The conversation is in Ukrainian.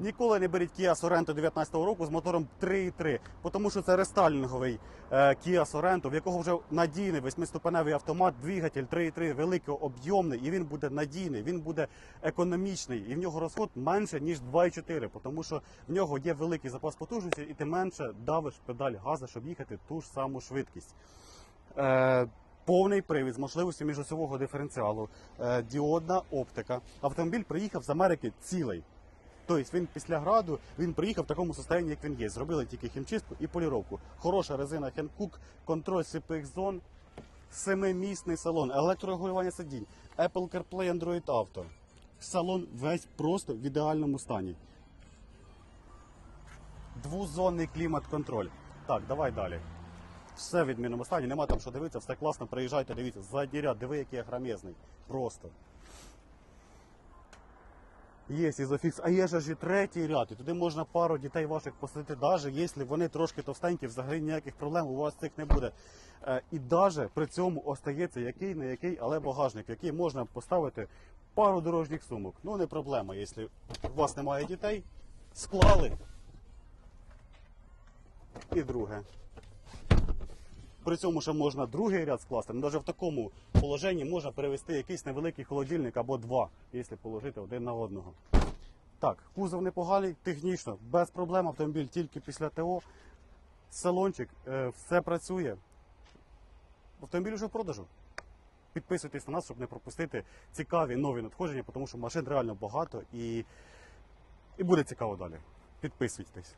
Ніколи не беріть Kia Sorento 19 року з мотором 3.3, тому що це рестайлінговий е, Kia Sorento, в якого вже надійний восьмиступеневий автомат, двигатель 3.3, великий, об'ємний, і він буде надійний, він буде економічний, і в нього розход менше, ніж 2.4, тому що в нього є великий запас потужності, і ти менше давиш педаль газу, щоб їхати ту ж саму швидкість. Е, Повний привід з можливістю міжосьового диференціалу, е, діодна оптика. Автомобіль приїхав з Америки цілий. Тобто він після граду він приїхав в такому стані, як він є. Зробили тільки хімчистку і поліровку. Хороша резина Hankook, контроль сліпих зон, семимісний салон, електрорегулювання сидінь, Apple CarPlay, Android Auto. Салон весь просто в ідеальному стані. Двозонний клімат-контроль. Так, давай далі. Все в відмінному стані, нема там що дивитися, все класно, приїжджайте, дивіться, задній ряд, диви, який я громезний. Просто. Є ізофікс, а є ж і третій ряд, і туди можна пару дітей ваших посадити, навіть якщо вони трошки товстенькі, взагалі ніяких проблем у вас цих не буде. Е, і навіть при цьому остається який не який, але багажник, який можна поставити пару дорожніх сумок. Ну не проблема, якщо у вас немає дітей, склали. І друге. При цьому ще можна другий ряд скласти. Ну, навіть в такому положенні можна перевести якийсь невеликий холодильник або два, якщо положити один на одного. Так, кузов непоганий, технічно, без проблем. Автомобіль тільки після ТО. Салончик, е, все працює. Автомобіль вже в продажу. Підписуйтесь на нас, щоб не пропустити цікаві нові надходження, тому що машин реально багато і, і буде цікаво далі. Підписуйтесь.